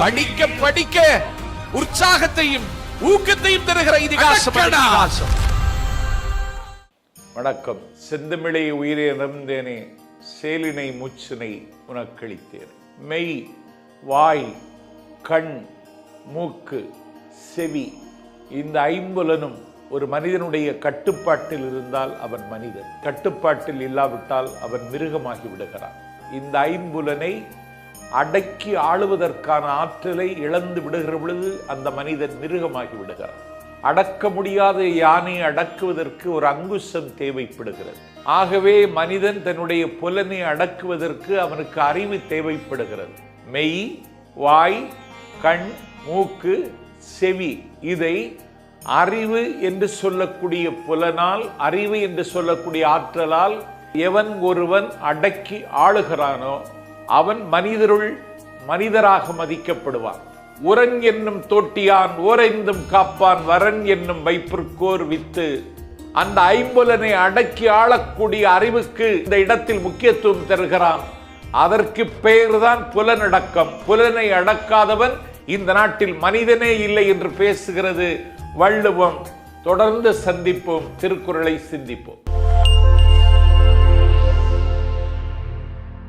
படிக்க படிக்க உற்சாகத்தையும் ஊக்கத்தையும் தருகிற இதிகாசம் வணக்கம். செந்தமிழை உயிரே நிறந்தேனே சேலினை மூச்சினை உனக்களித்தேன் மெய் வாய் கண் மூக்கு செவி இந்த ஐம்புலனும் ஒரு மனிதனுடைய கட்டுப்பாட்டில் இருந்தால் அவன் மனிதன். கட்டுப்பாட்டில் இல்லாவிட்டால் அவன் மிருகமாகி விடுகிறான். இந்த ஐம்புலனை அடக்கி ஆளுவதற்கான ஆற்றலை இழந்து விடுகிற பொழுது அந்த மனிதன் மிருகமாகி விடுகிறான். அடக்க முடியாத யானை அடக்குவதற்கு ஒரு அங்குசம் தேவைப்படுகிறது. ஆகவே மனிதன் தன்னுடைய புலனை அடக்குவதற்கு அவனுக்கு அறிவு தேவைப்படுகிறது. மெய் வாய் கண் மூக்கு செவி இதை அறிவு என்று சொல்லக்கூடிய புலனால் அறிவு என்று சொல்லக்கூடிய ஆற்றலால் எவன் ஒருவன் அடக்கி ஆளுகிறானோ அவன் மனிதருள் மனிதராக மதிக்கப்படுவான். உரன் என்னும் தோட்டியான் ஓரைந்தும் காப்பான் வரன் என்னும் வைப்பிற்கோர் வித்து அந்த ஐம்புலனை அடக்கி ஆளக்கூடிய அறிவுக்கு இந்த இடத்தில் முக்கியத்துவம் தருகிறான். அதற்கு பெயர்தான் புலனடக்கம். புலனை அடக்காதவன் இந்த நாட்டில் மனிதனே இல்லை என்று பேசுகிறது. வள்ளுவம் தொடர்ந்து சந்திப்போம் திருக்குறளை சிந்திப்போம்.